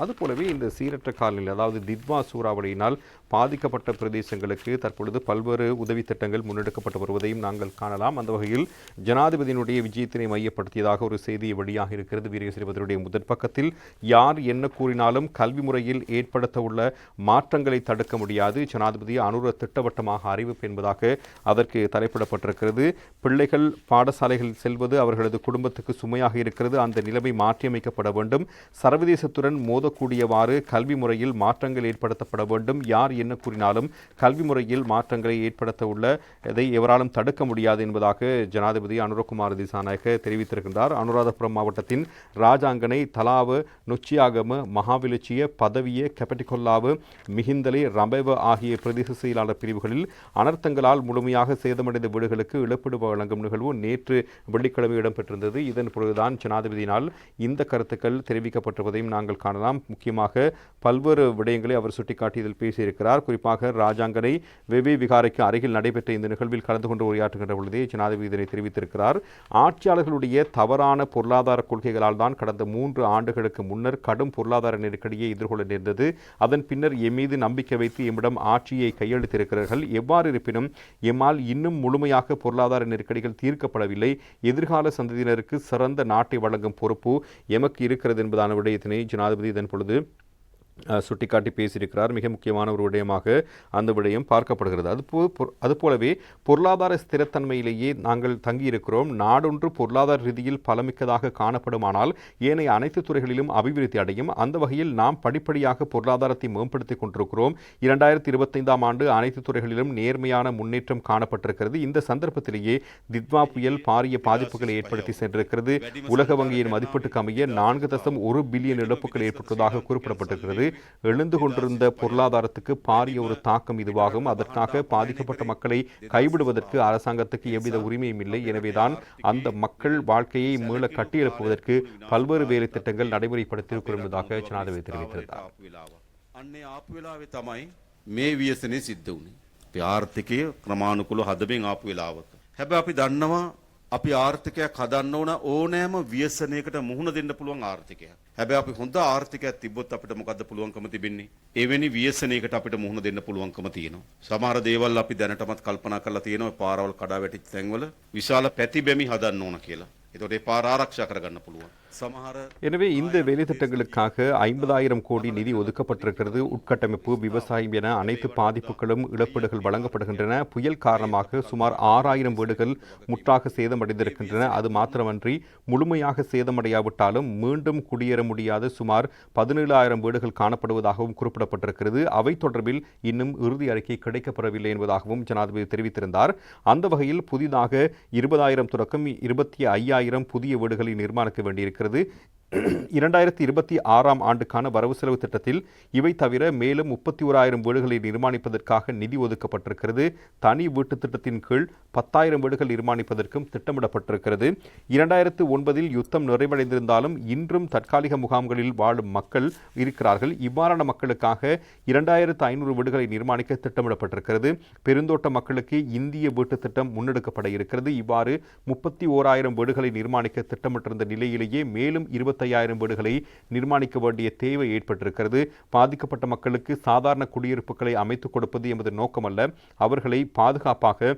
அது அதுபோலவே இந்த சீரற்ற காலநிலை அதாவது தித்வா சூறாவளியினால் பாதிக்கப்பட்ட பிரதேசங்களுக்கு தற்பொழுது பல்வேறு உதவி திட்டங்கள் முன்னெடுக்கப்பட்டு வருவதையும் நாங்கள் காணலாம். அந்த வகையில் ஜனாதிபதியினுடைய விஜயத்தினை மையப்படுத்தியதாக ஒரு செய்தி வெளியாக இருக்கிறது. வீரசிறுவதனுடைய முதற் பக்கத்தில் யார் என்ன கூறினாலும் கல்வி முறையில் ஏற்படுத்த உள்ள மாற்றங்களை தடுக்க முடியாது. ஜனாதிபதி அனுர திட்டவட்டமாக அறிவிப்பு என்பதாக அதற்கு தலைப்பிடப்பட்டிருக்கிறது. பிள்ளைகள் பாடசாலைகளில் செல்வது அவர்களது குடும்பத்துக்கு சுமையாக இருக்கிறது. அந்த நிலைமை மாற்றியமைக்கப்பட வேண்டும். சர்வதேசத்துடன் மோதக்கூடியவாறு கல்வி முறையில் மாற்றங்கள் ஏற்படுத்தப்பட வேண்டும். யார் என்ன கூறினாலும் கல்வி முறையில் மாற்றங்களை ஏற்படுத்த உள்ள இதை எவராலும் தடுக்க முடியாது என்பதாக ஜனாதிபதி அனுரகுமார் திசாநாயக தெரிவித்திருக்கின்றார். அனுராதபுரம் மாவட்டத்தின் ராஜாங்கனை தலாவு நொச்சியாகம மகாவிலுச்சிய பதவிய கெபட்டிகொல்லாவு மிகிந்தலை ரம்பைவ ஆகிய பிரதேச செயலாளர் பிரிவுகளில் அனர்த்தங்களால் முழுமையாக சேதமடைந்த வீடுகளுக்கு இழப்பீடு வழங்கும் நிகழ்வு நேற்று வெள்ளிக்கிழமை இடம்பெற்றிருந்தது. இதன் பொழுதுதான் ஜனாதிபதியினால் இந்த கருத்துக்கள் தெரிவிக்கப்பட்டிருப்பதையும் நாங்கள் காணலாம். முக்கியமாக பல்வேறு விடயங்களை அவர் சுட்டிக்காட்டி இதில் பேசியிருக்கிறார். குறிப்பாக ராஜாங்கனை வெவி விகாரைக்கு அருகில் நடைபெற்ற இந்த நிகழ்வில் கலந்து கொண்டு உரையாற்றுகின்ற பொழுதே ஜனாதிபதி இதனை தெரிவித்திருக்கிறார். ஆட்சியாளர்களுடைய தவறான பொருளாதார கொள்கைகளால் தான் கடந்த மூன்று ஆண்டுகளுக்கு முன்னர் கடும் பொருளாதார நெருக்கடியை எதிர்கொள்ள நேர்ந்தது. அதன் பின்னர் எம்மீது நம்பிக்கை வைத்து எம்மிடம் ஆட்சியை கையெழுத்திருக்கிறார்கள். எவ்வாறு இருப்பினும் எம்மால் இன்னும் முழுமையாக பொருளாதார நெருக்கடிகள் தீர்க்கப்படவில்லை. எதிர்கால சந்ததியினருக்கு சிறந்த நாட்டை வழங்கும் பொறுப்பு எமக்கு இருக்கிறது என்பதான விடயத்தினை ஜனாதிபதி இதன் பொழுது சுட்டிக்காட்டி பேசியிருக்கிறார். மிக முக்கியமான ஒரு விடயமாக அந்த விடயம் பார்க்கப்படுகிறது. அதுபோ பொ- அதுபோலவே பொருளாதார ஸ்திரத்தன்மையிலேயே நாங்கள் தங்கியிருக்கிறோம். நாடொன்று பொருளாதார ரீதியில் பலமிக்கதாக காணப்படுமானால் ஏனைய அனைத்து துறைகளிலும் அபிவிருத்தி அடையும். அந்த வகையில் நாம் படிப்படியாக பொருளாதாரத்தை மேம்படுத்திக் கொண்டிருக்கிறோம். இரண்டாயிரத்தி இருபத்தைந்தாம் ஆண்டு அனைத்து துறைகளிலும் நேர்மையான முன்னேற்றம் காணப்பட்டிருக்கிறது. இந்த சந்தர்ப்பத்திலேயே தித்வா புயல் பாரிய பாதிப்புகளை ஏற்படுத்தி சென்றிருக்கிறது. உலக வங்கியின் மதிப்பீட்டுக்கு அமைய நான்கு தசம் ஒரு பில்லியன் இழப்புகள் ஏற்பட்டுள்ளதாக குறிப்பிடப்பட்டிருக்கிறது. எழுந்து கொண்டிருந்த பொருளாதாரத்துக்கு பாரிய ஒரு தாக்கம் இதுவாகும் அதற்காக பாதிக்கப்பட்ட மக்களை கைவிடுவதற்கு அரசாங்கத்துக்கு எவ்வித உரிமையும் இல்லை எனவேதான் அந்த மக்கள் வாழ்க்கையை மீள கட்டியெழுப்புவதற்கு பல்வேறு வேலை திட்டங்கள் நடைமுறைப்படுத்தியிருக்கிறோம் என்பதாக ஜனாதிபதி தெரிவித்திருந்தார் ආපු වෙලාව. අන්නේ ආපු වෙලාවේ තමයි මේ ව්‍යසනය සිද්ධ වුණේ. අපි ආර්ථිකය ක්‍රමානුකුල හදමින් ආපු වෙලාවක. හැබැයි අපි දන්නවා අපි ආර්ථිකයක් හදන්න ඕන ඕනෑම ව්‍යසනයකට මුහුණ දෙන්න පුළුවන් ආර්ථිකයක්. හැබැයි අපි හොඳ ආර්ථිකයක් තිබ්බොත් අපිට මොකද්ද පුළුවන්කම තිබෙන්නේ? එවැනි ව්‍යසනයකට අපිට මුහුණ දෙන්න පුළුවන්කම තියෙනවා. සමහර දේවල් අපි දැනටමත් කල්පනා කරලා තියෙනවා පාරවල් කඩා වැටිච්ච තැන්වල විශාල පැති බැමි හදන්න ඕන කියලා. එතකොට ඒ පාර ආරක්ෂා කරගන්න පුළුවන්. සමහර எனவே இந்த வேலைத்திட்டங்களுக்காக ஐம்பதாயிரம் கோடி நிதி ஒதுக்கப்பட்டிருக்கிறது உட்கட்டமைப்பு விவசாயம் என அனைத்து பாதிப்புகளும் இழப்பீடுகள் வழங்கப்படுகின்றன புயல் காரணமாக சுமார் ஆறாயிரம் வீடுகள் முற்றாக சேதமடைந்திருக்கின்றன அது மாத்திரமன்றி முழுமையாக சேதமடையாவிட்டாலும் மீண்டும் குடியேற முடியாத சுமார் பதினேழாயிரம் வீடுகள் காணப்படுவதாகவும் குறிப்பிடப்பட்டிருக்கிறது அவை தொடர்பில் இன்னும் இறுதி அறிக்கை கிடைக்கப்பெறவில்லை என்பதாகவும் ஜனாதிபதி தெரிவித்திருந்தார் அந்த வகையில் புதிதாக இருபதாயிரம் தொடக்கம் இருபத்தி ஐயாயிரம் புதிய வீடுகளை நிர்மாணிக்க வேண்டியிருக்கிறது. இரண்டாயிரத்தி இருபத்தி ஆறாம் ஆண்டுக்கான வரவு செலவு திட்டத்தில் இவை தவிர மேலும் முப்பத்தி ஓராயிரம் வீடுகளை நிர்மாணிப்பதற்காக நிதி ஒதுக்கப்பட்டிருக்கிறது. தனி வீட்டுத் திட்டத்தின் கீழ் பத்தாயிரம் வீடுகள் நிர்மாணிப்பதற்கும் திட்டமிடப்பட்டிருக்கிறது. இரண்டாயிரத்து ஒன்பதில் யுத்தம் நிறைவடைந்திருந்தாலும் இன்றும் தற்காலிக முகாம்களில் வாழும் மக்கள் இருக்கிறார்கள். இவ்வாறான மக்களுக்காக இரண்டாயிரத்து ஐநூறு வீடுகளை நிர்மாணிக்க திட்டமிடப்பட்டிருக்கிறது. பெருந்தோட்ட மக்களுக்கு இந்திய வீட்டுத் திட்டம் முன்னெடுக்கப்பட இருக்கிறது. இவ்வாறு முப்பத்தி ஓராயிரம் வீடுகளை நிர்மாணிக்க திட்டமிட்டிருந்த நிலையிலேயே மேலும் இருபத்தி இருபத்தையாயிரம் வீடுகளை நிர்மாணிக்க வேண்டிய தேவை ஏற்பட்டிருக்கிறது. பாதிக்கப்பட்ட மக்களுக்கு சாதாரண குடியிருப்புகளை அமைத்துக் கொடுப்பது எமது நோக்கமல்ல. அவர்களை பாதுகாப்பாக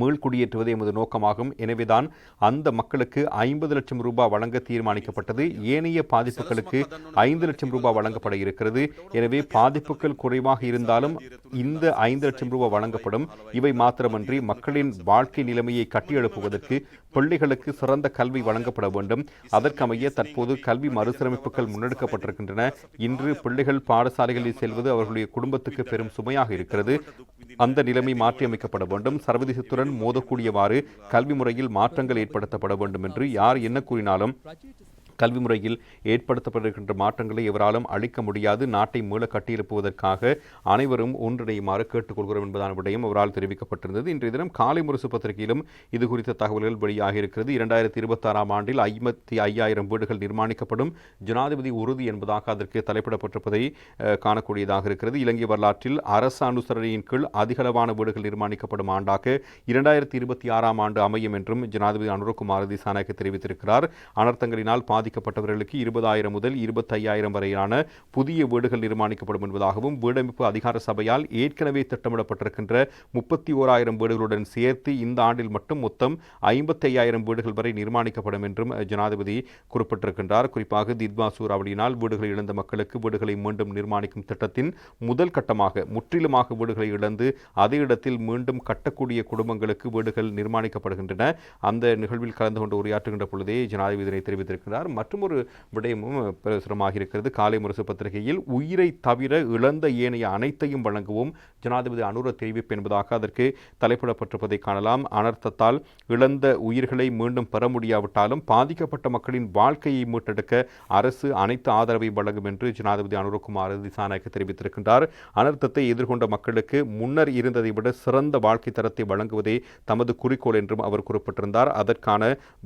மீள்குடியேற்றுவது எமது நோக்கமாகும். எனவேதான் அந்த மக்களுக்கு ஐம்பது லட்சம் ரூபாய் வழங்க தீர்மானிக்கப்பட்டது. ஏனைய பாதிப்புகளுக்கு ஐந்து லட்சம் ரூபாய் வழங்கப்பட இருக்கிறது. எனவே பாதிப்புகள் குறைவாக இருந்தாலும் இந்த ஐந்து லட்சம் ரூபாய் வழங்கப்படும். இவை மாத்திரமன்றி மக்களின் வாழ்க்கை நிலைமையை கட்டியெழுப்புவதற்கு பிள்ளைகளுக்கு சிறந்த கல்வி வழங்கப்பட வேண்டும். அதற்கமைய தற்போது கல்வி மறுசீரமைப்புகள் முன்னெடுக்கப்பட்டிருக்கின்றன. இன்று பிள்ளைகள் பாடசாலைகளில் செல்வது அவர்களுடைய குடும்பத்துக்கு பெரும் சுமையாக இருக்கிறது. அந்த நிலைமை மாற்றியமைக்கப்பட வேண்டும். சர்வதேசத்துடன் மோதக்கூடியவாறு கல்வி முறையில் மாற்றங்கள் ஏற்படுத்தப்பட வேண்டும் என்று யார் என்ன கூறினாலும் கல்வி முறையில் ஏற்படுத்தப்படுகின்ற மாற்றங்களை எவராலும் அளிக்க முடியாது. நாட்டை மீள கட்டியெழுப்புவதற்காக அனைவரும் ஒன்றிணையுமாறு கேட்டுக்கொள்கிறோம் என்பதான விடயம் அவரால் தெரிவிக்கப்பட்டிருந்தது. இன்றைய தினம் காலை முரசு பத்திரிகையிலும் இது குறித்த தகவல்கள் வெளியாக இருக்கிறது இரண்டாயிரத்தி இருபத்தாறாம் ஆண்டில் ஐம்பத்தி ஐயாயிரம் வீடுகள் நிர்மாணிக்கப்படும் ஜனாதிபதி உறுதி என்பதாக அதற்கு தலைப்பிடப்பட்டிருப்பதை காணக்கூடியதாக இருக்கிறது. இலங்கை வரலாற்றில் அரசு அனுசரணையின் கீழ் அதிகளவான வீடுகள் நிர்மாணிக்கப்படும் ஆண்டாக இரண்டாயிரத்தி இருபத்தி ஆறாம் ஆண்டு அமையும் என்றும் ஜனாதிபதி அனுரகுமார் திசாநாயக்க தெரிவித்திருக்கிறார். அனர்த்தங்களினால் பாதி பாதிக்கப்பட்டவர்களுக்கு இருபதாயிரம் முதல் இருபத்தையாயிரம் வரையிலான புதிய வீடுகள் நிர்மாணிக்கப்படும் என்பதாகவும் வீடமைப்பு அதிகார சபையால் ஏற்கனவே திட்டமிடப்பட்டிருக்கின்ற முப்பத்தி ஓராயிரம் வீடுகளுடன் சேர்த்து இந்த ஆண்டில் மட்டும் மொத்தம் ஐம்பத்தையாயிரம் வீடுகள் வரை நிர்மாணிக்கப்படும் என்றும் ஜனாதிபதி குறிப்பிட்டிருக்கின்றார். குறிப்பாக தித்வா சூறாவளியினால் வீடுகளை இழந்த மக்களுக்கு வீடுகளை மீண்டும் நிர்மாணிக்கும் திட்டத்தின் முதல் கட்டமாக முற்றிலுமாக வீடுகளை இழந்து அதே இடத்தில் மீண்டும் கட்டக்கூடிய குடும்பங்களுக்கு வீடுகள் நிர்மாணிக்கப்படுகின்றன. அந்த நிகழ்வில் கலந்து கொண்டு உரையாற்றுகின்ற பொழுதே ஜனாதிபதி தெரிவித்திருக்கிறார். மற்றும் ஒரு விடயமும் பிரசுரமாக இருக்கிறது காலை முரசு பத்திரிகையில் உயிரை தவிர இழந்த ஏனைய அனைத்தையும் வழங்கவும் ஜனாதிபதி அனுர தெரிவிப்பு என்பதாக அதற்கு தலைப்பிடப்பட்டிருப்பதை காணலாம். அனர்த்தத்தால் இழந்த உயிர்களை மீண்டும் பெற முடியாவிட்டாலும் பாதிக்கப்பட்ட மக்களின் வாழ்க்கையை மீட்டெடுக்க அரசு அனைத்து ஆதரவை வழங்கும் என்று ஜனாதிபதி அனுரகுமார் திசாநாயக்கு தெரிவித்திருக்கின்றார். அனர்த்தத்தை எதிர்கொண்ட மக்களுக்கு முன்னர் இருந்ததை விட சிறந்த வாழ்க்கை தரத்தை வழங்குவதே தமது குறிக்கோள் என்றும் அவர் குறிப்பிட்டிருந்தார். அதற்கான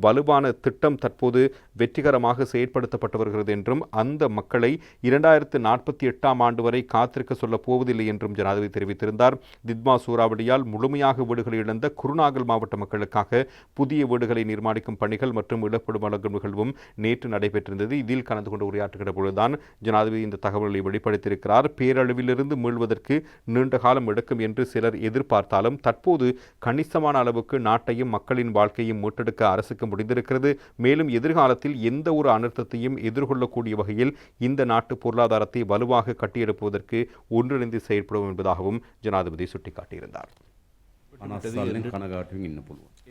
வலுவான திட்டம் தற்போது வெற்றிகர வெற்றிகரமாக செயற்படுத்தப்பட்டு வருகிறது என்றும் அந்த மக்களை இரண்டாயிரத்து நாற்பத்தி எட்டாம் ஆண்டு வரை காத்திருக்க சொல்லப் போவதில்லை என்றும் ஜனாதிபதி தெரிவித்திருந்தார். தித்மா சூறாவளியால் முழுமையாக வீடுகளை இழந்த குருநாகல் மாவட்ட மக்களுக்காக புதிய வீடுகளை நிர்மாணிக்கும் பணிகள் மற்றும் இழப்படும் வழங்கும் நிகழ்வும் நேற்று நடைபெற்றிருந்தது. இதில் கலந்து கொண்டு உரையாற்றுகிற பொழுதுதான் ஜனாதிபதி இந்த தகவல்களை வெளிப்படுத்தியிருக்கிறார். பேரழிவிலிருந்து மீள்வதற்கு நீண்ட காலம் எடுக்கும் என்று சிலர் எதிர்பார்த்தாலும் தற்போது கணிசமான அளவுக்கு நாட்டையும் மக்களின் வாழ்க்கையும் மீட்டெடுக்க அரசுக்கு முடிந்திருக்கிறது. மேலும் எதிர்காலத்தில் எந்த ஒரு அனர்த்தத்தையும் எதிர்கொள்ளக்கூடிய வகையில் இந்த நாட்டு பொருளாதாரத்தை வலுவாக கட்டியெழுப்புவதற்கு ஒன்றிணைந்து செயற்படும் என்பதாகவும் ஜனாதிபதி சுட்டிக்காட்டியிருந்தார்.